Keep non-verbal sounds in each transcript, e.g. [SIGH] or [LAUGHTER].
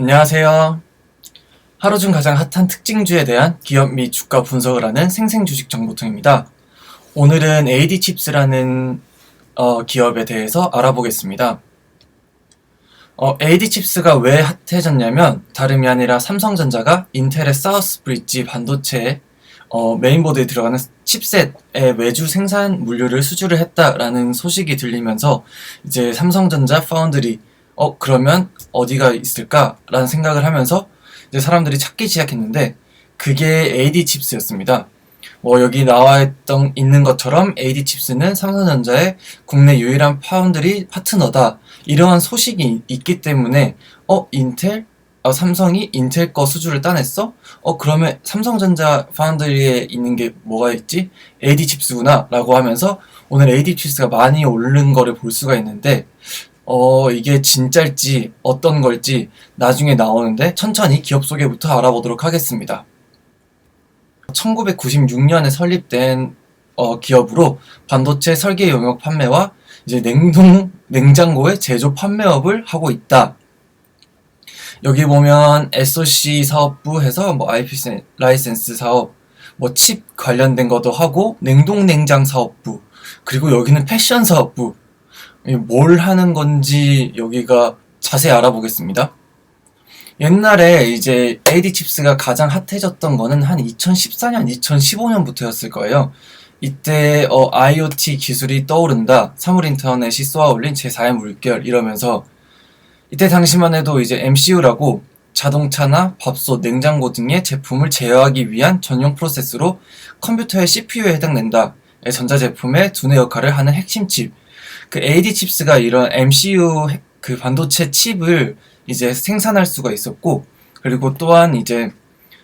안녕하세요. 하루 중 가장 핫한 특징주에 대한 기업 및 주가 분석을 하는 생생주식 정보통입니다. 오늘은 AD칩스라는 어, 기업에 대해서 알아보겠습니다. 어, AD칩스가 왜 핫해졌냐면 다름이 아니라 삼성전자가 인텔의 사우스 브릿지 반도체 어, 메인보드에 들어가는 칩셋의 외주 생산 물류를 수주를 했다라는 소식이 들리면서 이제 삼성전자 파운드리 어 그러면 어디가 있을까라는 생각을 하면서 이제 사람들이 찾기 시작했는데 그게 AD 칩스였습니다. 뭐 여기 나와 있던 있는 것처럼 AD 칩스는 삼성전자의 국내 유일한 파운드리 파트너다 이러한 소식이 있기 때문에 어 인텔 어, 삼성이 인텔 거 수주를 따냈어? 어 그러면 삼성전자 파운드리에 있는 게 뭐가 있지? AD 칩스구나 라고 하면서 오늘 AD 칩스가 많이 오른 거를 볼 수가 있는데 어, 이게 진짜일지 어떤 걸지 나중에 나오는데 천천히 기업 소개부터 알아보도록 하겠습니다. 1996년에 설립된 어, 기업으로 반도체 설계 용역 판매와 이제 냉동 냉장고의 제조 판매업을 하고 있다. 여기 보면 SOC 사업부 해서 뭐 IP 라이센스 사업, 뭐 칩 관련된 것도 하고 냉동 냉장 사업부, 그리고 여기는 패션 사업부, 뭘 하는 건지 여기가 자세히 알아보겠습니다. 옛날에 이제 AD 칩스가 가장 핫해졌던 거는 한 2014년, 2015년부터였을 거예요. 이때 어, IoT 기술이 떠오른다. 사물 인터넷이 쏘아올린 제4의 물결 이러면서 이때 당시만 해도 이제 MCU라고 자동차나 밥솥, 냉장고 등의 제품을 제어하기 위한 전용 프로세스로 컴퓨터의 CPU에 해당된다. 전자제품의 두뇌 역할을 하는 핵심 칩. 그 AD 칩스가 이런 MCU 그 반도체 칩을 이제 생산할 수가 있었고 그리고 또한 이제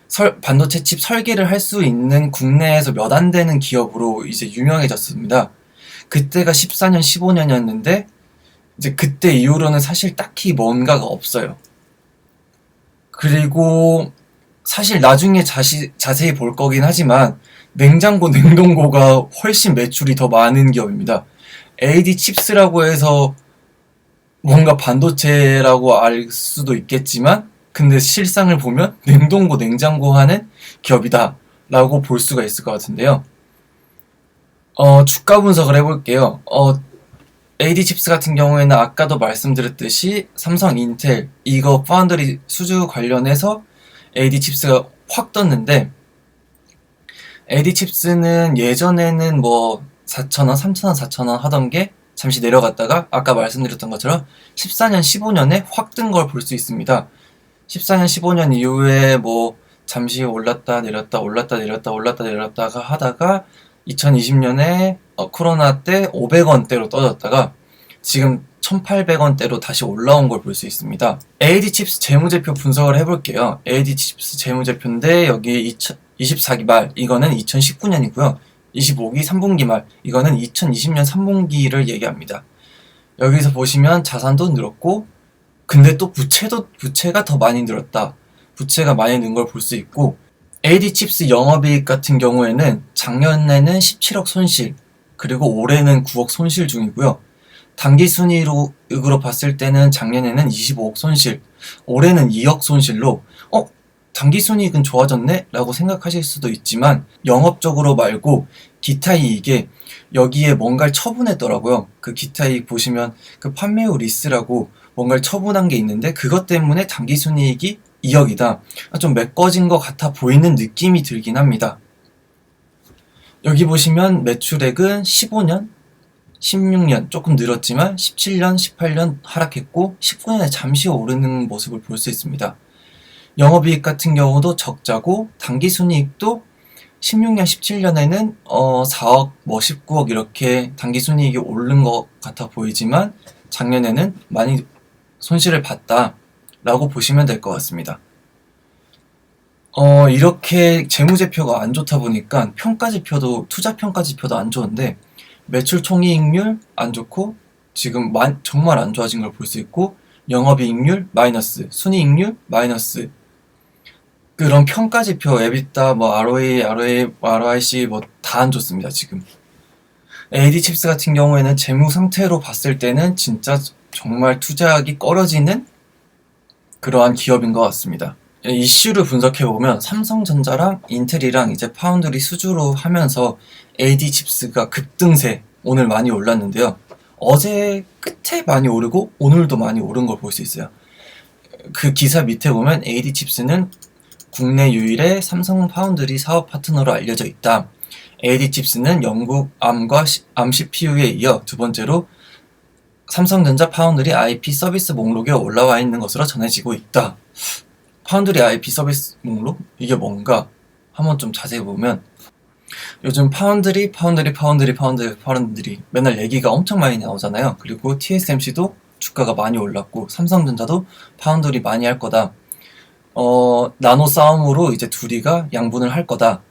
설, 반도체 칩 설계를 할 수 있는 국내에서 몇 안 되는 기업으로 이제 유명해졌습니다. 그때가 14년, 15년이었는데 이제 그때 이후로는 사실 딱히 뭔가가 없어요. 그리고 사실 나중에 자시, 자세히 볼 거긴 하지만 냉장고, 냉동고가 훨씬 매출이 더 많은 기업입니다. AD 칩스라고 해서 뭔가 반도체라고 알 수도 있겠지만 근데 실상을 보면 냉동고 냉장고 하는 기업이다 라고 볼 수가 있을 것 같은데요. 어, 주가 분석을 해볼게요. 어, AD 칩스 같은 경우에는 아까도 말씀드렸듯이 삼성, 인텔 이거 파운드리 수주 관련해서 AD 칩스가 확 떴는데 AD 칩스는 예전에는 뭐 4,000원, 3,000원, 4,000원 하던 게 잠시 내려갔다가 아까 말씀드렸던 것처럼 14년, 15년에 확 뜬 걸 볼 수 있습니다. 14년, 15년 이후에 뭐 잠시 올랐다 내렸다 올랐다 내렸다 올랐다 내렸다가 하다가 2020년에 어, 코로나 때 500원대로 떨어졌다가 지금 1800원대로 다시 올라온 걸 볼 수 있습니다. AD 칩스 재무제표 분석을 해볼게요. AD 칩스 재무제표인데 여기 24기 말 이거는 2019년이고요. 25기 3분기 말 이거는 2020년 3분기를 얘기합니다. 여기서 보시면 자산도 늘었고 근데 또 부채도 부채가 더 많이 늘었다. 부채가 많이 는 걸 볼 수 있고 AD 칩스 영업이익 같은 경우에는 작년에는 17억 손실 그리고 올해는 9억 손실 중이고요. 단기 순이익으로 봤을 때는 작년에는 25억 손실, 올해는 2억 손실로 어 단기 순이익은 좋아졌네? 라고 생각하실 수도 있지만 영업적으로 말고 기타 이익에 여기에 뭔가를 처분했더라고요. 그 기타 이익 보시면 그 판매 후 리스라고 뭔가를 처분한 게 있는데 그것 때문에 단기 순이익이 2억이다. 좀 메꿔진 것 같아 보이는 느낌이 들긴 합니다. 여기 보시면 매출액은 15년, 16년 조금 늘었지만 17년, 18년 하락했고 19년에 잠시 오르는 모습을 볼 수 있습니다. 영업이익 같은 경우도 적자고 당기순이익도 16년, 17년에는 어 4억, 뭐 19억 이렇게 당기순이익이 오른 것 같아 보이지만 작년에는 많이 손실을 봤다라고 보시면 될 것 같습니다. 어 이렇게 재무제표가 안 좋다 보니까 평가지표도 투자평가지표도 안 좋은데 매출 총이익률 안 좋고 지금 만, 정말 안 좋아진 걸 볼 수 있고 영업이익률 마이너스, 순이익률 마이너스 그런 평가지표, 에비타, 뭐 ROE, ROA, ROIC 뭐 다 안 좋습니다 지금. AD 칩스 같은 경우에는 재무 상태로 봤을 때는 진짜 정말 투자하기 꺼려지는 그러한 기업인 것 같습니다. 이슈를 분석해 보면 삼성전자랑 인텔이랑 이제 파운드리 수주로 하면서 AD 칩스가 급등세 오늘 많이 올랐는데요. 어제 끝에 많이 오르고 오늘도 많이 오른 걸 볼 수 있어요. 그 기사 밑에 보면 AD 칩스는 국내 유일의 삼성 파운드리 사업 파트너로 알려져 있다. AD 칩스는 영국 암과 암 CPU에 이어 두 번째로 삼성전자 파운드리 IP 서비스 목록에 올라와 있는 것으로 전해지고 있다. 파운드리 IP 서비스 목록? 이게 뭔가? 한번 좀 자세히 보면 요즘 파운드리, 파운드리, 파운드리, 파운드리, 파운드리 맨날 얘기가 엄청 많이 나오잖아요. 그리고 TSMC도 주가가 많이 올랐고 삼성전자도 파운드리 많이 할 거다. 어, 나노 싸움으로 이제 둘이가 양분을 할 거다.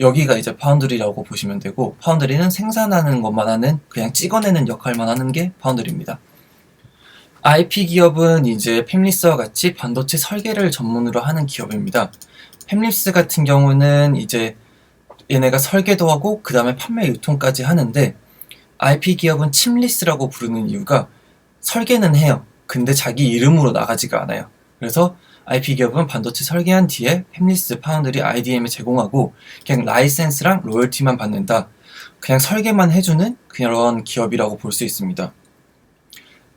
여기가 이제 파운드리라고 보시면 되고 파운드리는 생산하는 것만 하는 그냥 찍어내는 역할만 하는 게 파운드리입니다. IP 기업은 이제 팹리스와 같이 반도체 설계를 전문으로 하는 기업입니다. 팹리스 같은 경우는 이제 얘네가 설계도 하고 그 다음에 판매 유통까지 하는데 IP 기업은 칩리스라고 부르는 이유가 설계는 해요. 근데 자기 이름으로 나가지가 않아요. 그래서 IP 기업은 반도체 설계한 뒤에 팹리스, 파운드리, IDM에 제공하고 그냥 라이센스랑 로열티만 받는다. 그냥 설계만 해주는 그런 기업이라고 볼 수 있습니다.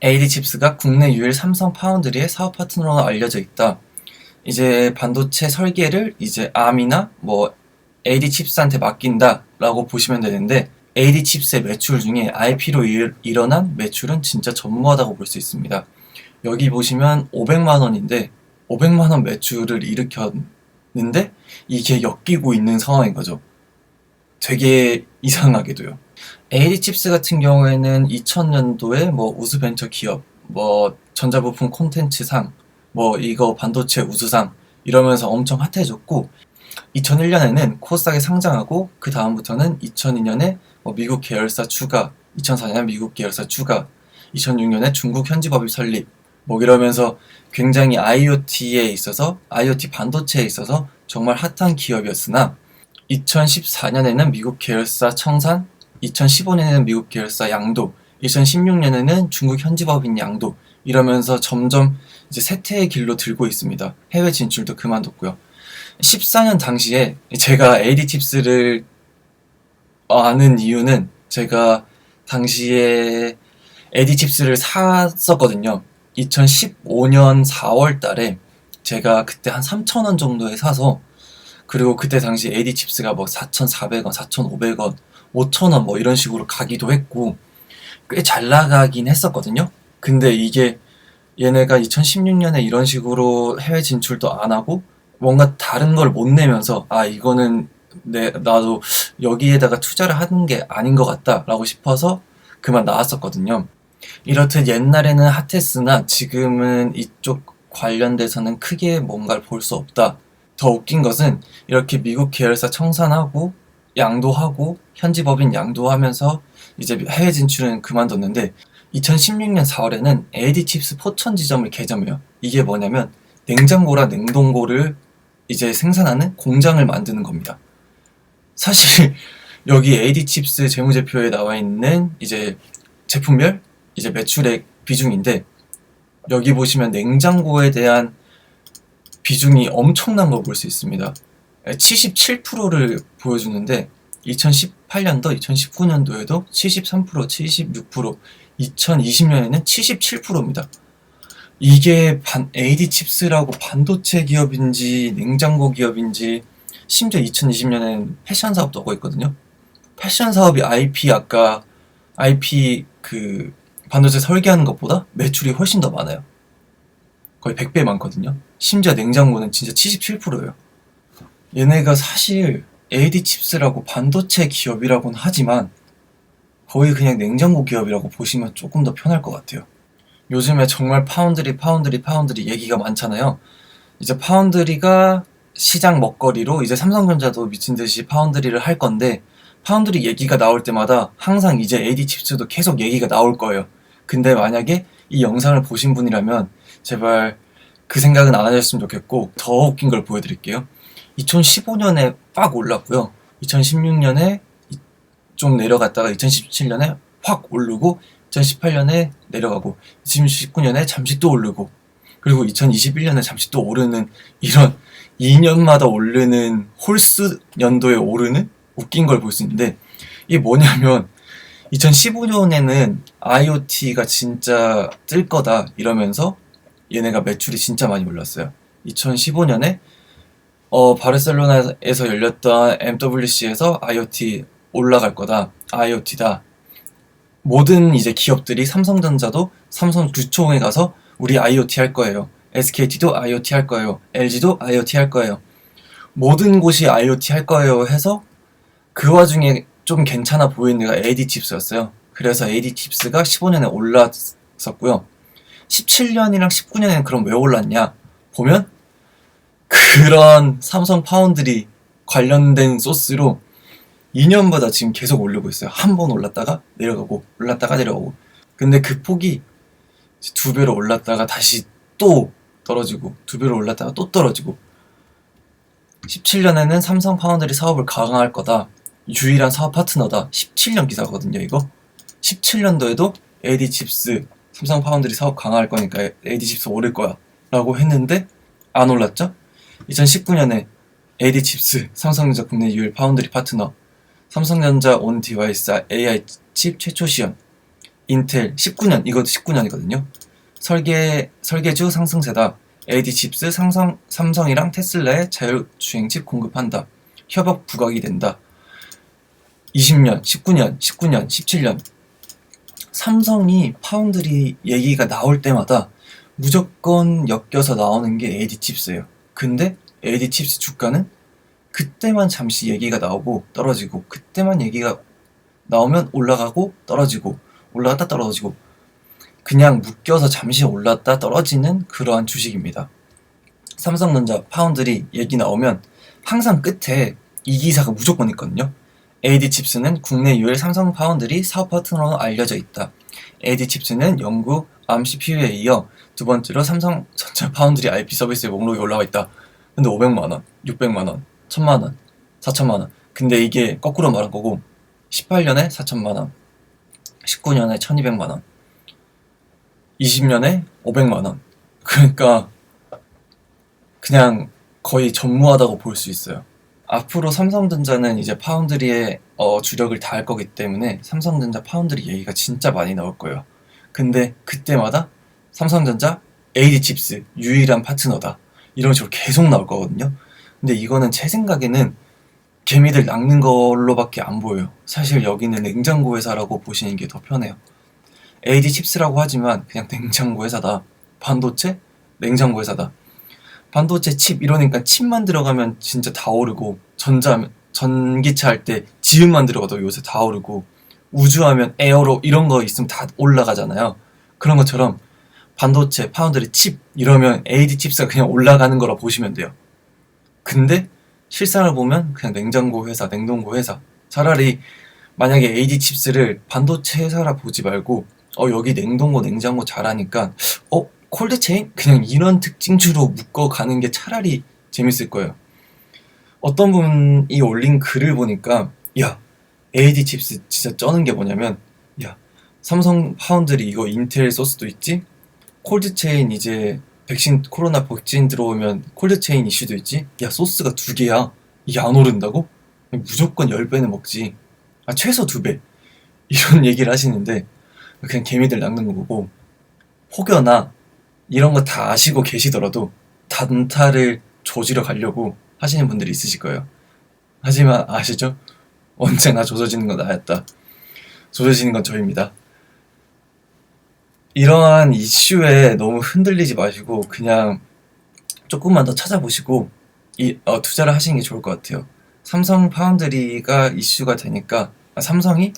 AD 칩스가 국내 유일 삼성 파운드리의 사업 파트너로 알려져 있다. 이제 반도체 설계를 이제 암이나 뭐 AD 칩스한테 맡긴다라고 보시면 되는데 AD 칩스의 매출 중에 IP로 일, 일어난 매출은 진짜 전무하다고 볼 수 있습니다. 여기 보시면 500만 원인데 500만 원 매출을 일으켰는데 이게 엮이고 있는 상황인 거죠. 되게 이상하게도요. AD 칩스 같은 경우에는 2000년도에 뭐 우수 벤처 기업, 뭐 전자부품 콘텐츠상, 뭐 이거 반도체 우수상 이러면서 엄청 핫해졌고 2001년에는 코스닥에 상장하고 그 다음부터는 2002년에 뭐 미국 계열사 추가, 2004년 미국 계열사 추가, 2006년에 중국 현지법인 설립, 뭐 이러면서 굉장히 IoT에 있어서 IoT 반도체에 있어서 정말 핫한 기업이었으나 2014년에는 미국 계열사 청산, 2015년에는 미국 계열사 양도, 2016년에는 중국 현지법인 양도 이러면서 점점 이제 쇠퇴의 길로 들고 있습니다. 해외 진출도 그만뒀고요. 14년 당시에 제가 AD 칩스를 아는 이유는 제가 당시에 AD 칩스를 샀었거든요. 2015년 4월 달에 제가 그때 한 3,000원 정도에 사서 그리고 그때 당시 AD 칩스가 뭐 4,400원, 4,500원, 5,000원 뭐 이런 식으로 가기도 했고 꽤 잘 나가긴 했었거든요. 근데 이게 얘네가 2016년에 이런 식으로 해외 진출도 안 하고 뭔가 다른 걸 못 내면서 아 이거는 내 나도 여기에다가 투자를 하는 게 아닌 것 같다라고 싶어서 그만 나왔었거든요. 이렇듯 옛날에는 핫했으나 지금은 이쪽 관련돼서는 크게 뭔가를 볼 수 없다. 더 웃긴 것은 이렇게 미국 계열사 청산하고 양도하고 현지 법인 양도하면서 이제 해외 진출은 그만뒀는데 2016년 4월에는 AD 칩스 포천 지점을 개점해요. 이게 뭐냐면 냉장고랑 냉동고를 이제 생산하는 공장을 만드는 겁니다. 사실 [LAUGHS] 여기 AD 칩스 재무제표에 나와 있는 이제 제품별 이제 매출액 비중인데 여기 보시면 냉장고에 대한 비중이 엄청난 걸 볼 수 있습니다. 77%를 보여주는데 2018년도, 2019년도에도 73%, 76%, 2020년에는 77%입니다. 이게 반, AD 칩스라고 반도체 기업인지 냉장고 기업인지 심지어 2020년에는 패션 사업도 하고 있거든요. 패션 사업이 IP 아까 IP 그 반도체 설계하는 것보다 매출이 훨씬 더 많아요. 거의 100배 많거든요. 심지어 냉장고는 진짜 77%예요. 얘네가 사실 AD 칩스라고 반도체 기업이라고는 하지만 거의 그냥 냉장고 기업이라고 보시면 조금 더 편할 것 같아요. 요즘에 정말 파운드리, 파운드리, 파운드리 얘기가 많잖아요. 이제 파운드리가 시장 먹거리로 이제 삼성전자도 미친 듯이 파운드리를 할 건데 파운드리 얘기가 나올 때마다 항상 이제 AD 칩스도 계속 얘기가 나올 거예요. 근데 만약에 이 영상을 보신 분이라면 제발 그 생각은 안 하셨으면 좋겠고 더 웃긴 걸 보여드릴게요. 2015년에 빡 올랐고요. 2016년에 좀 내려갔다가 2017년에 확 오르고 2018년에 내려가고 2019년에 잠시 또 오르고 그리고 2021년에 잠시 또 오르는 이런 2년마다 오르는 홀수 연도에 오르는 웃긴 걸 볼 수 있는데 이게 뭐냐면 2015년에는 IoT가 진짜 뜰 거다 이러면서 얘네가 매출이 진짜 많이 올랐어요. 2015년에 어, 바르셀로나에서 열렸던 MWC에서 IoT 올라갈 거다. IoT다. 모든 이제 기업들이 삼성전자도 삼성 주총에 가서 우리 IoT 할 거예요. SKT도 IoT 할 거예요. LG도 IoT 할 거예요. 모든 곳이 IoT 할 거예요 해서 그 와중에 좀 괜찮아 보이는 데가 AD 칩스였어요. 그래서 AD 칩스가 15년에 올랐었고요. 17년이랑 19년에는 그럼 왜 올랐냐? 보면 그런 삼성 파운드리 관련된 소스로 2년마다 지금 계속 오르고 있어요. 한 번 올랐다가 내려가고 올랐다가 내려가고. 근데 그 폭이 두 배로 올랐다가 다시 또 떨어지고 두 배로 올랐다가 또 떨어지고 17년에는 삼성 파운드리 사업을 강화할 거다. 유일한 사업 파트너다. 17년 기사거든요, 이거. 17년도에도 AD 칩스 삼성 파운드리 사업 강화할 거니까 AD 칩스 오를 거야. 라고 했는데 안 올랐죠? 2019년에 AD 칩스 삼성전자 국내 유일 파운드리 파트너 삼성전자 온 디바이스 AI 칩 최초 시연 인텔 19년 이것도 19년이거든요. 설계 설계주 상승세다. AD 칩스 삼성 삼성이랑 테슬라의 자율주행 칩 공급한다. 협업 부각이 된다. 20년, 19년, 19년, 17년 삼성이 파운드리 얘기가 나올 때마다 무조건 엮여서 나오는 게 AD 칩스예요. 근데 AD 칩스 주가는 그때만 잠시 얘기가 나오고 떨어지고 그때만 얘기가 나오면 올라가고 떨어지고 올라갔다 떨어지고 그냥 묶여서 잠시 올랐다 떨어지는 그러한 주식입니다. 삼성전자 파운드리 얘기 나오면 항상 끝에 이 기사가 무조건 있거든요. AD 칩스는 국내 유일 삼성 파운드리 사업 파트너로 알려져 있다. AD 칩스는 영국 ARM CPU에 이어 두 번째로 삼성 전자 파운드리 IP 서비스의 목록에 올라와 있다. 근데 500만 원, 600만 원, 1000만 원, 4천만 원. 근데 이게 거꾸로 말한 거고 18년에 4천만 원, 19년에 1200만 원, 20년에 500만 원. 그러니까 그냥 거의 전무하다고 볼 수 있어요. 앞으로 삼성전자는 이제 파운드리에 어, 주력을 다할 거기 때문에 삼성전자 파운드리 얘기가 진짜 많이 나올 거예요. 근데 그때마다 삼성전자 AD 칩스 유일한 파트너다. 이런 식으로 계속 나올 거거든요. 근데 이거는 제 생각에는 개미들 낚는 걸로밖에 안 보여요. 사실 여기는 냉장고 회사라고 보시는 게 더 편해요. AD 칩스라고 하지만 그냥 냉장고 회사다. 반도체? 냉장고 회사다. 반도체 칩 이러니까 칩만 들어가면 진짜 다 오르고 전자 전기차 할 때 지음만 들어가도 요새 다 오르고 우주하면 에어로 이런 거 있으면 다 올라가잖아요. 그런 것처럼 반도체, 파운드리 칩 이러면 AD 칩스가 그냥 올라가는 거라 보시면 돼요. 근데 실상을 보면 그냥 냉장고 회사, 냉동고 회사. 차라리 만약에 AD 칩스를 반도체 회사라 보지 말고 어 여기 냉동고, 냉장고 잘하니까 어 콜드 체인? 그냥 이런 특징주로 묶어가는 게 차라리 재밌을 거예요. 어떤 분이 올린 글을 보니까 야 AD 칩스 진짜 쩌는 게 뭐냐면 야 삼성 파운드리 이거 인텔 소스도 있지 콜드 체인 이제 백신 코로나 백신 들어오면 콜드 체인 이슈도 있지 야 소스가 두 개야 이게 안 오른다고? 무조건 10배는 먹지 아 최소 2배 이런 [LAUGHS] 얘기를 하시는데 그냥 개미들 낚는 거고 혹여나 이런 거 다 아시고 계시더라도 단타를 조지러 가려고 하시는 분들이 있으실 거예요. 하지만 아시죠? 언제나 조져지는 건 나였다. 조져지는 건 저입니다. 이러한 이슈에 너무 흔들리지 마시고 그냥 조금만 더 찾아보시고 이, 어, 투자를 하시는 게 좋을 것 같아요. 삼성 파운드리가 이슈가 되니까 아, 삼성이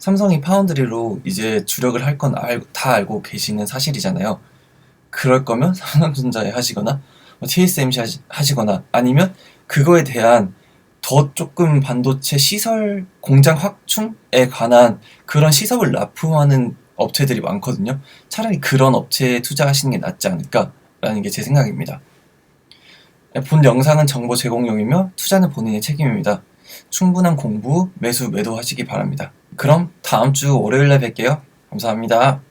삼성이 파운드리로 이제 주력을 할 건 다 알고 계시는 사실이잖아요. 그럴 거면 삼성전자에 하시거나 뭐 TSMC 하시거나 아니면 그거에 대한 더 조금 반도체 시설 공장 확충에 관한 그런 시설을 납품하는 업체들이 많거든요. 차라리 그런 업체에 투자하시는 게 낫지 않을까라는 게 제 생각입니다. 본 영상은 정보 제공용이며 투자는 본인의 책임입니다. 충분한 공부, 매수, 매도하시기 바랍니다. 그럼 다음 주 월요일에 뵐게요. 감사합니다.